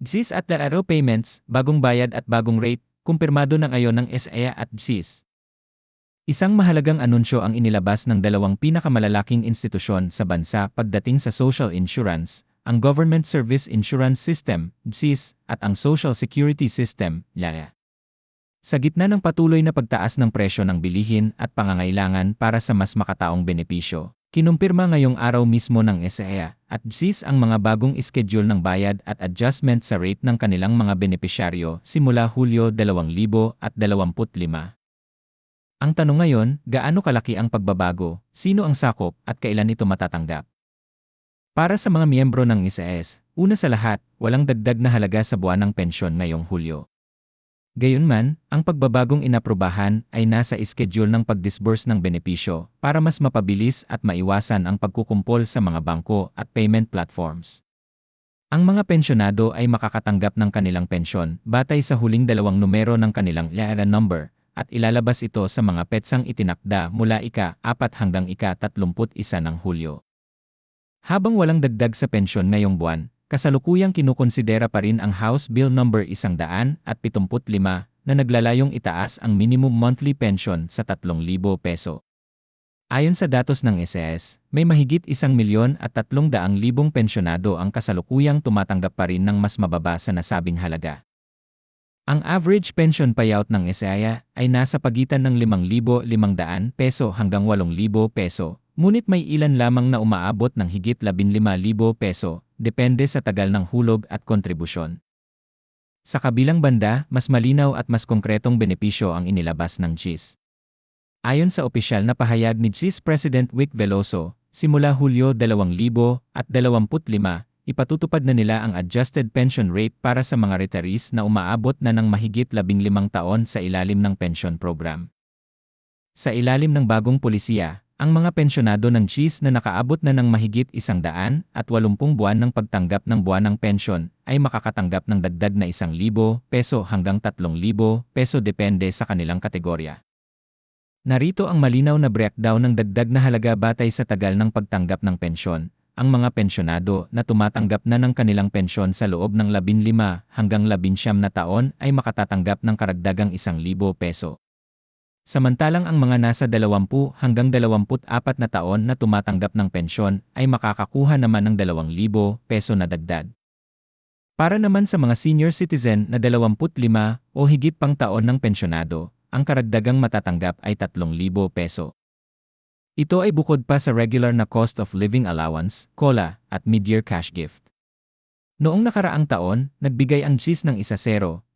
GSIS at Laro Payments, bagong bayad at bagong rate, kumpirmado na ngayon ng SEA at GSIS. Isang mahalagang anunsyo ang inilabas ng dalawang pinakamalalaking institusyon sa bansa pagdating sa social insurance, ang Government Service Insurance System, GSIS, at ang Social Security System, LAA. Sa gitna ng patuloy na pagtaas ng presyo ng bilihin at pangangailangan para sa mas makataong benepisyo, Kinumpirma ngayong araw mismo ng SEA at GSIS ang mga bagong schedule ng bayad at adjustment sa rate ng kanilang mga benepisyaryo simula Hulyo 2025. Ang tanong ngayon, gaano kalaki ang pagbabago, sino ang sakop at kailan ito matatanggap? Para sa mga miyembro ng ISAS, una sa lahat, walang dagdag na halaga sa buwan ng pensyon ngayong Hulyo. Gayunman, ang pagbabagong inaprubahan ay nasa schedule ng pag-disburse ng benepisyo para mas mapabilis at maiwasan ang pagkukumpol sa mga bangko at payment platforms. Ang mga pensyonado ay makakatanggap ng kanilang pensyon batay sa huling dalawang numero ng kanilang LARA number at ilalabas ito sa mga petsang itinakda mula ika-4 hanggang ika-31 ng Hulyo. Habang walang dagdag sa pensyon ngayong buwan, kasalukuyang kinukonsidera pa rin ang House Bill No. 175 na naglalayong itaas ang minimum monthly pension sa 3,000 peso. Ayon sa datos ng SS, may mahigit isang milyon at tatlong daang libong pensyonado ang kasalukuyang tumatanggap pa rin ng mas mababa sa nasabing halaga. Ang average pension payout ng SEA ay nasa pagitan ng 5,500 peso hanggang 8,000 peso, ngunit may ilan lamang na umaabot ng higit 15,000 peso, depende sa tagal ng hulog at kontribusyon. Sa kabilang banda, mas malinaw at mas konkretong benepisyo ang inilabas ng GIS. Ayon sa opisyal na pahayag ni GIS President Vic Veloso, simula Hulyo 2025, ipatutupad na nila ang adjusted pension rate para sa mga retirees na umaabot na ng mahigit 15 taon sa ilalim ng pension program. Sa ilalim ng bagong polisiya, ang mga pensyonado ng GIS na nakaabot na ng mahigit isang daan at 80 buwan ng pagtanggap ng buwan ng pensyon ay makakatanggap ng dagdag na 1,000 peso hanggang 3,000 peso depende sa kanilang kategorya. Narito ang malinaw na breakdown ng dagdag na halaga batay sa tagal ng pagtanggap ng pensyon. Ang mga pensyonado na tumatanggap na ng kanilang pensyon sa loob ng 15 hanggang 19 na taon ay makatatanggap ng karagdagang 1,000 peso. Samantalang ang mga nasa 20 hanggang 24 na taon na tumatanggap ng pensyon ay makakakuha naman ng 2,000 peso na dagdag. Para naman sa mga senior citizen na 25 o higit pang taon ng pensyonado, ang karagdagang matatanggap ay 3,000 peso. Ito ay bukod pa sa regular na cost of living allowance, COLA, at mid-year cash gift. Noong nakaraang taon, nagbigay ang GIS ng 1-0, 000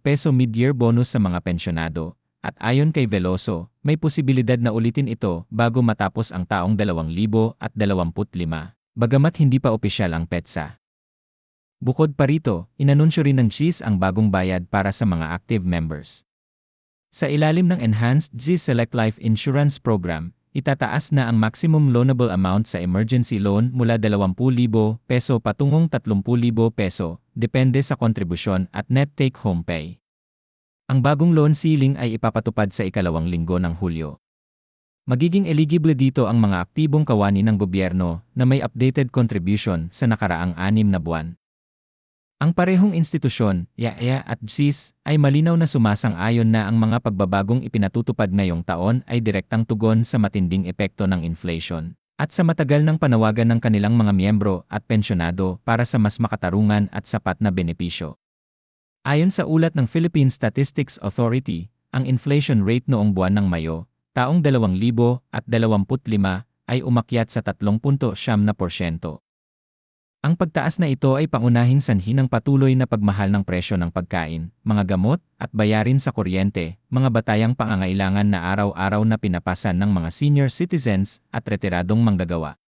peso mid-year bonus sa mga pensyonado, at ayon kay Veloso, may posibilidad na ulitin ito bago matapos ang taong 2025, bagamat hindi pa opisyal ang PETSA. Bukod pa rito, inanunsyo rin ng GIS ang bagong bayad para sa mga active members. Sa ilalim ng Enhanced GIS Select Life Insurance Program, itataas na ang maximum loanable amount sa emergency loan mula 20,000 peso patungong 30,000 peso, depende sa kontribusyon at net take-home pay. Ang bagong loan ceiling ay ipapatupad sa ikalawang linggo ng Hulyo. Magiging eligible dito ang mga aktibong kawani ng gobyerno na may updated contribution sa nakaraang anim na buwan. Ang parehong institusyon, YAEA at GSIS, ay malinaw na sumasang-ayon na ang mga pagbabagong ipinatutupad ngayong taon ay direktang tugon sa matinding epekto ng inflation at sa matagal ng panawagan ng kanilang mga miyembro at pensyonado para sa mas makatarungan at sapat na benepisyo. Ayon sa ulat ng Philippine Statistics Authority, ang inflation rate noong buwan ng Mayo, taong 2025 ay umakyat sa 3.7%. Ang pagtaas na ito ay pangunahing sanhi ng patuloy na pagmahal ng presyo ng pagkain, mga gamot, at bayarin sa kuryente, mga batayang pangangailangan na araw-araw na pinapasan ng mga senior citizens at retiradong manggagawa.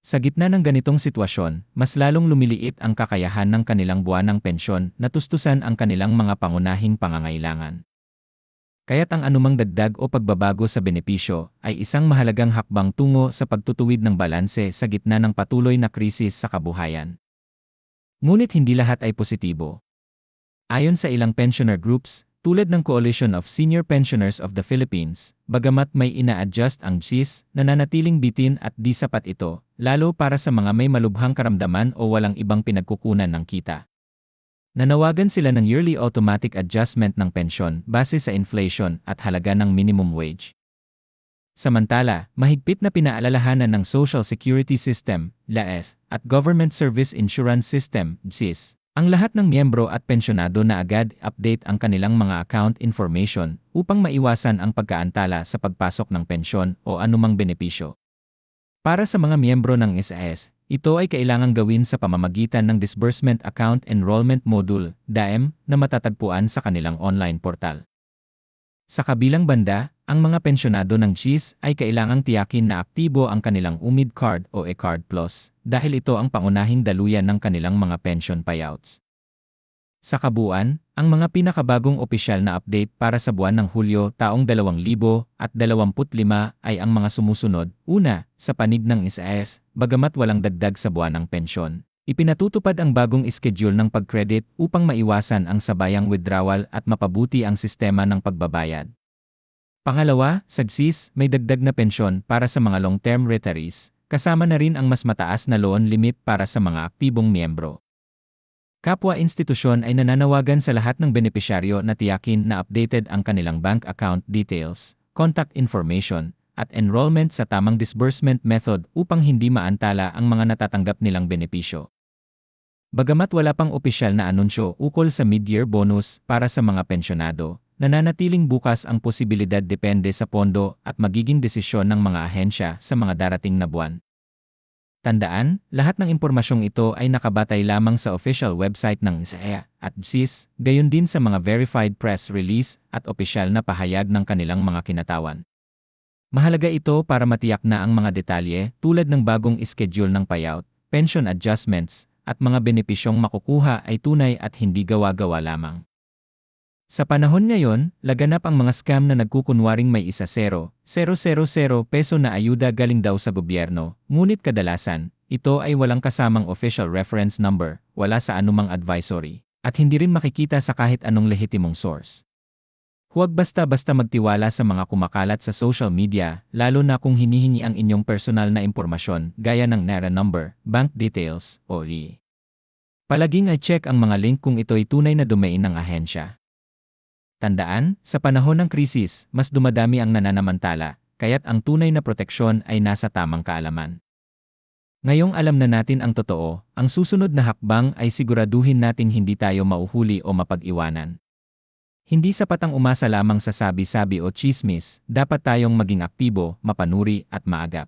Sa gitna ng ganitong sitwasyon, mas lalong lumiliit ang kakayahan ng kanilang buwanang pensyon na tustusan ang kanilang mga pangunahing pangangailangan. Kaya't ang anumang dagdag o pagbabago sa benepisyo ay isang mahalagang hakbang tungo sa pagtutuwid ng balanse sa gitna ng patuloy na krisis sa kabuhayan. Ngunit hindi lahat ay positibo. Ayon sa ilang pensioner groups, tulad ng Coalition of Senior Pensioners of the Philippines, bagamat may ina-adjust ang GIS, nananatiling bitin at di sapat ito, lalo para sa mga may malubhang karamdaman o walang ibang pinagkukunan ng kita. Nanawagan sila ng yearly automatic adjustment ng pensyon base sa inflation at halaga ng minimum wage. Samantala, mahigpit na pinaalalahanan ng Social Security System, LAF, at Government Service Insurance System, GSIS, ang lahat ng miyembro at pensyonado na agad update ang kanilang mga account information upang maiwasan ang pagkaantala sa pagpasok ng pensyon o anumang benepisyo. Para sa mga miyembro ng SAS, ito ay kailangang gawin sa pamamagitan ng Disbursement Account Enrollment Module, DAEM, na matatagpuan sa kanilang online portal. Sa kabilang banda, ang mga pensyonado ng GIS ay kailangang tiyakin na aktibo ang kanilang UMID card o e-card plus dahil ito ang pangunahing daluyan ng kanilang mga pension payouts. Sa kabuuan, ang mga pinakabagong opisyal na update para sa buwan ng Hulyo taong 2025 ay ang mga sumusunod. Una, sa panig ng ISAS, bagamat walang dagdag sa buwan ng pensyon. Ipinatutupad ang bagong schedule ng pag-credit upang maiwasan ang sabayang withdrawal at mapabuti ang sistema ng pagbabayad. Pangalawa, sa GSIS, may dagdag na pensyon para sa mga long-term retirees, kasama na rin ang mas mataas na loan limit para sa mga aktibong miyembro. Kapwa institusyon ay nananawagan sa lahat ng benepisyaryo na tiyakin na updated ang kanilang bank account details, contact information, at enrollment sa tamang disbursement method upang hindi maantala ang mga natatanggap nilang benepisyo. Bagamat wala pang opisyal na anunsyo ukol sa mid-year bonus para sa mga pensyonado, nananatiling bukas ang posibilidad depende sa pondo at magiging desisyon ng mga ahensya sa mga darating na buwan. Tandaan, lahat ng impormasyong ito ay nakabatay lamang sa official website ng SAEA at GSIS, gayon din sa mga verified press release at opisyal na pahayag ng kanilang mga kinatawan. Mahalaga ito para matiyak na ang mga detalye tulad ng bagong schedule ng payout, pension adjustments, at mga benepisyong makukuha ay tunay at hindi gawa-gawa lamang. Sa panahon ngayon, laganap ang mga scam na nagkukunwaring may isa 0, 000 peso na ayuda galing daw sa gobyerno, ngunit kadalasan, ito ay walang kasamang official reference number, wala sa anumang advisory, at hindi rin makikita sa kahit anong lehitimong source. Huwag basta-basta magtiwala sa mga kumakalat sa social media, lalo na kung hinihingi ang inyong personal na impormasyon gaya ng NARA number, bank details, o e. Palaging i-check ang mga link kung ito'y tunay na domain ng ahensya. Tandaan, sa panahon ng krisis, mas dumadami ang nananamantala, kaya't ang tunay na proteksyon ay nasa tamang kaalaman. Ngayong alam na natin ang totoo, ang susunod na hakbang ay siguraduhin nating hindi tayo mauhuli o mapag-iwanan. Hindi sapat ang umasa lamang sa sabi-sabi o chismis, dapat tayong maging aktibo, mapanuri at maagap.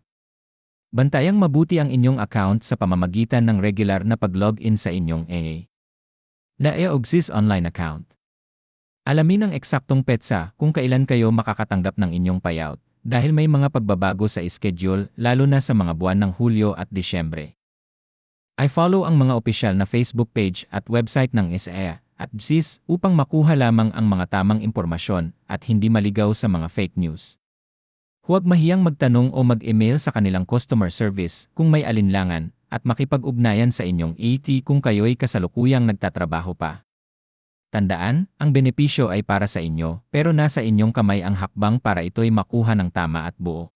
Bantayang mabuti ang inyong account sa pamamagitan ng regular na pag-login sa inyong AA. Na EOGSIS online account. Alamin ang eksaktong petsa kung kailan kayo makakatanggap ng inyong payout dahil may mga pagbabago sa schedule lalo na sa mga buwan ng Hulyo at Disyembre. I follow ang mga opisyal na Facebook page at website ng SEA at GSIS upang makuha lamang ang mga tamang impormasyon at hindi maligaw sa mga fake news. Huwag mahiyang magtanong o mag-email sa kanilang customer service kung may alinlangan at makipag-ugnayan sa inyong AT kung kayo'y kasalukuyang nagtatrabaho pa. Tandaan, ang benepisyo ay para sa inyo, pero nasa inyong kamay ang hakbang para ito'y makuha ng tama at buo.